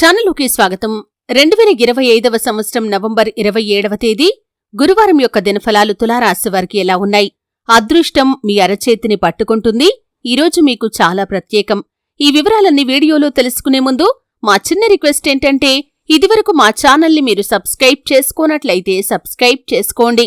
ఛానలుకి స్వాగతం. రెండు వేల ఇరవై ఐదవ సంవత్సరం నవంబర్ ఇరవై ఏడవ తేదీ గురువారం యొక్క దినఫలాలు తులారాశివారికి ఎలా ఉన్నాయి? అదృష్టం మీ అరచేతిని పట్టుకుంటుంది. ఈరోజు మీకు చాలా ప్రత్యేకం. ఈ వివరాలన్నీ వీడియోలో తెలుసుకునే ముందు మా చిన్న రిక్వెస్ట్ ఏంటంటే ఇదివరకు మా ఛానల్ని మీరు సబ్స్క్రైబ్ చేసుకోనట్లయితే సబ్స్క్రైబ్ చేసుకోండి.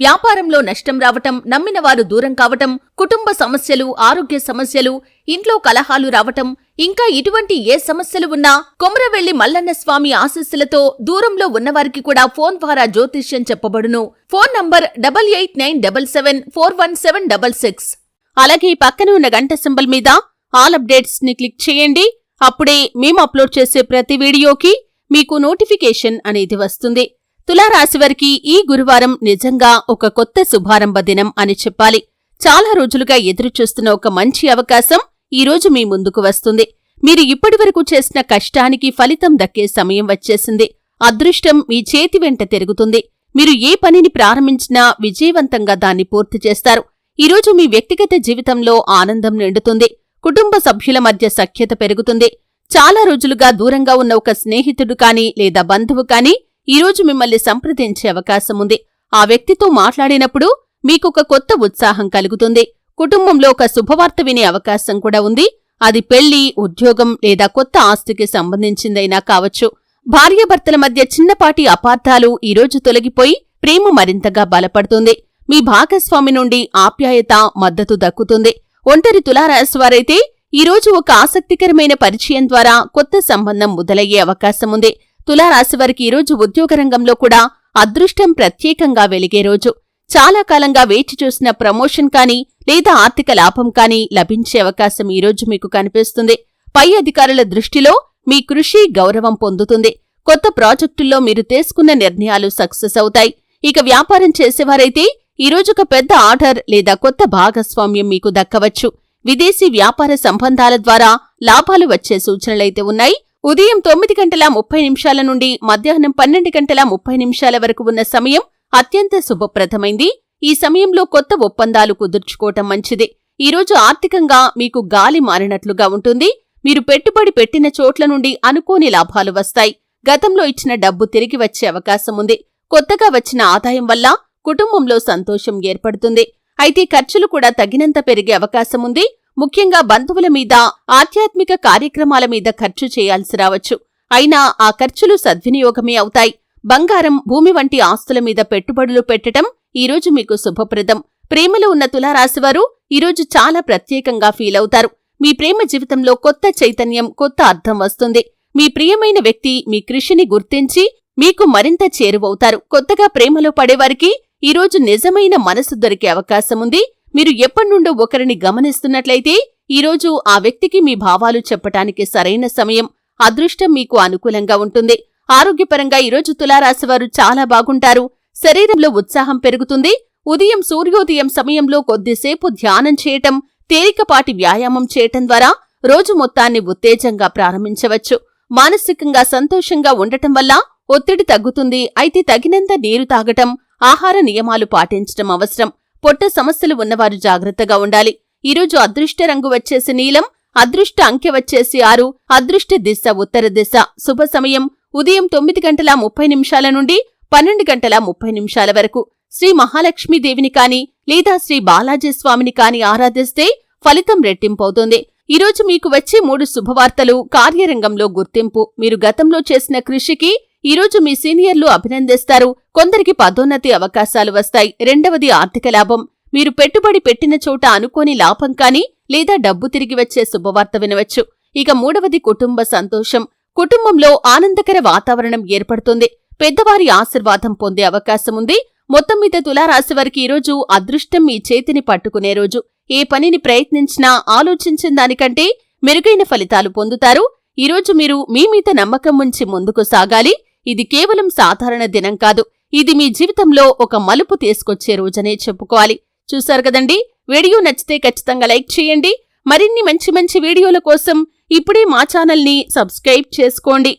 వ్యాపారంలో నష్టం రావటం నమ్మిన వారు దూరం కావటం కుటుంబ సమస్యలు ఆరోగ్య సమస్యలు ఇంట్లో కలహాలు రావటం ఇంకా ఇటువంటి ఏ సమస్యలు ఉన్నా కొమరవెల్లి మల్లన్న స్వామి ఆశస్సులతో దూరంలో ఉన్నవారికి కూడా ఫోన్ ద్వారా జ్యోతిష్యం చెప్పబడును. Phone number double eight nine double seven four one seven double six. అలాగే పక్కన ఉన్న గంట సింబల్ మీద ఆల్ అప్డేట్స్ని క్లిక్ చేయండి. అప్పుడే మేము అప్లోడ్ చేసే ప్రతి వీడియోకి మీకు నోటిఫికేషన్ అనేది వస్తుంది. తులారాశివారికి ఈ గురువారం నిజంగా ఒక కొత్త శుభారంభ దినం అని చెప్పాలి. చాలా రోజులుగా ఎదురుచూస్తున్న ఒక మంచి అవకాశం ఈ రోజు మీ ముందుకు వస్తుంది. మీరు ఇప్పటివరకు చేసిన కష్టానికి ఫలితం దక్కే సమయం వచ్చేసింది. అదృష్టం మీ చేతి వెంట తిరుగుతుంది. మీరు ఏ పనిని ప్రారంభించినా విజయవంతంగా దాన్ని పూర్తి చేస్తారు. ఈరోజు మీ వ్యక్తిగత జీవితంలో ఆనందం నిండుతుంది. కుటుంబ సభ్యుల మధ్య సఖ్యత పెరుగుతుంది. చాలా రోజులుగా దూరంగా ఉన్న ఒక స్నేహితుడు కానీ లేదా బంధువు కానీ ఈరోజు మిమ్మల్ని సంప్రదించే అవకాశం ఉంది. ఆ వ్యక్తితో మాట్లాడినప్పుడు మీకొక కొత్త ఉత్సాహం కలుగుతుంది. కుటుంబంలో ఒక శుభవార్త వినే అవకాశం కూడా ఉంది. అది పెళ్ళి ఉద్యోగం లేదా కొత్త ఆస్తికి సంబంధించిందైనా కావచ్చు. భార్యాభర్తల మధ్య చిన్నపాటి అపార్థాలు ఈరోజు తొలగిపోయి ప్రేమ మరింతగా బలపడుతుంది. మీ భాగస్వామి నుండి ఆప్యాయత మద్దతు దక్కుతుంది. ఒంటరి తులారాశివారైతే ఈరోజు ఒక ఆసక్తికరమైన పరిచయం ద్వారా కొత్త సంబంధం మొదలయ్యే అవకాశం ఉంది. తులారాశివారికి ఈరోజు ఉద్యోగ రంగంలో కూడా అదృష్టం ప్రత్యేకంగా వెలిగే రోజు. చాలా కాలంగా వేచి చూసిన ప్రమోషన్ కానీ లేదా ఆర్థిక లాభం కానీ లభించే అవకాశం ఈరోజు మీకు కనిపిస్తుంది. పై అధికారుల దృష్టిలో మీ కృషి గౌరవం పొందుతుంది. కొత్త ప్రాజెక్టుల్లో మీరు తీసుకున్న నిర్ణయాలు సక్సెస్ అవుతాయి. ఇక వ్యాపారం చేసేవారైతే ఈరోజు ఒక పెద్ద ఆర్డర్ లేదా కొత్త భాగస్వామ్యం మీకు దక్కవచ్చు. విదేశీ వ్యాపార సంబంధాల ద్వారా లాభాలు వచ్చే సూచనలైతే ఉన్నాయి. ఉదయం తొమ్మిది గంటల ముప్పై నిమిషాల నుండి మధ్యాహ్నం పన్నెండు గంటల ముప్పై నిమిషాల వరకు ఉన్న సమయం అత్యంత శుభప్రదమైంది. ఈ సమయంలో కొత్త ఒప్పందాలు కుదుర్చుకోవటం మంచిది. ఈరోజు ఆర్థికంగా మీకు గాలి మారినట్లుగా ఉంటుంది. మీరు పెట్టుబడి పెట్టిన చోట్ల నుండి అనుకోని లాభాలు వస్తాయి. గతంలో ఇచ్చిన డబ్బు తిరిగి వచ్చే అవకాశం ఉంది. కొత్తగా వచ్చిన ఆదాయం వల్ల కుటుంబంలో సంతోషం ఏర్పడుతుంది. అయితే ఖర్చులు కూడా తగినంత పెరిగే అవకాశం ఉంది. ముఖ్యంగా బంధువుల మీద ఆధ్యాత్మిక కార్యక్రమాల మీద ఖర్చు చేయాల్సి రావచ్చు. అయినా ఆ ఖర్చులు సద్వినియోగమే అవుతాయి. బంగారం భూమి వంటి ఆస్తుల మీద పెట్టుబడులు పెట్టటం ఈరోజు మీకు శుభప్రదం. ప్రేమలో ఉన్న తులారాశివారు ఈరోజు చాలా ప్రత్యేకంగా ఫీల్ అవుతారు. మీ ప్రేమ జీవితంలో కొత్త చైతన్యం కొత్త అర్థం వస్తుంది. మీ ప్రియమైన వ్యక్తి మీ కృషిని గుర్తించి మీకు మరింత చేరువవుతారు. కొత్తగా ప్రేమలో పడేవారికి ఈరోజు నిజమైన మనసు దొరికే అవకాశం ఉంది మీరు ఎప్పటినుండో ఒకరిని గమనిస్తున్నట్లయితే ఈరోజు ఆ వ్యక్తికి మీ భావాలు చెప్పటానికి సరైన సమయం అదృష్టం మీకు అనుకూలంగా ఉంటుంది. ఆరోగ్యపరంగా ఈరోజు తులారాశివారు చాలా బాగుంటారు. శరీరంలో ఉత్సాహం పెరుగుతుంది. ఉదయం సూర్యోదయం సమయంలో కొద్దిసేపు ధ్యానం చేయటం తేలికపాటి వ్యాయామం చేయటం ద్వారా రోజు మొత్తాన్ని ఉత్తేజంగా ప్రారంభించవచ్చు. మానసికంగా సంతోషంగా ఉండటం వల్ల ఒత్తిడి తగ్గుతుంది. అయితే తగినంత నీరు తాగటం ఆహార నియమాలు పాటించటం అవసరం. పొట్ట సమస్యలు ఉన్నవారు జాగ్రత్తగా ఉండాలి. ఈరోజు అదృష్ట రంగు వచ్చేసి నీలం అదృష్ట అంకె వచ్చేసి ఆరు అదృష్ట దిశ ఉత్తర దిశ. శుభ సమయం. ఉదయం తొమ్మిది గంటల ముప్పై నిమిషాల నుండి పన్నెండు గంటల ముప్పై నిమిషాల వరకు. శ్రీ మహాలక్ష్మీదేవిని కాని లేదా శ్రీ బాలాజీ స్వామిని కాని ఆరాధిస్తే ఫలితం రెట్టింపవుతుంది. ఈరోజు మీకు వచ్చే మూడు శుభవార్తలు కార్యరంగంలో గుర్తింపు. మీరు గతంలో చేసిన కృషికి ఈరోజు మీ సీనియర్లు అభినందిస్తారు. కొందరికి పదోన్నతి అవకాశాలు వస్తాయి. రెండవది ఆర్థిక లాభం. మీరు పెట్టుబడి పెట్టిన చోట అనుకోని లాభం కానీ లేదా డబ్బు తిరిగి వచ్చే శుభవార్త వినవచ్చు. ఇక మూడవది కుటుంబ సంతోషం. కుటుంబంలో ఆనందకర వాతావరణం ఏర్పడుతుంది. పెద్దవారి ఆశీర్వాదం పొందే అవకాశం ఉంది. మొత్తం మీద తులారాశి వారికి ఈరోజు అదృష్టం మీ చేతిని పట్టుకునే రోజు. ఏ పనిని ప్రయత్నించినా ఆలోచించిన దానికంటే మెరుగైన ఫలితాలు పొందుతారు. ఈరోజు మీరు మీ మీద నమ్మకం ఉంచి ముందుకు సాగాలి. ఇది కేవలం సాధారణ దినం కాదు. ఇది మీ జీవితంలో ఒక మలుపు తీసుకొచ్చే రోజనే చెప్పుకోవాలి. చూశారు కదండి? వీడియో నచ్చితే ఖచ్చితంగా లైక్ చేయండి. మరిన్ని మంచి మంచి వీడియోల కోసం ఇప్పుడే మా ఛానల్ని సబ్స్క్రైబ్ చేసుకోండి.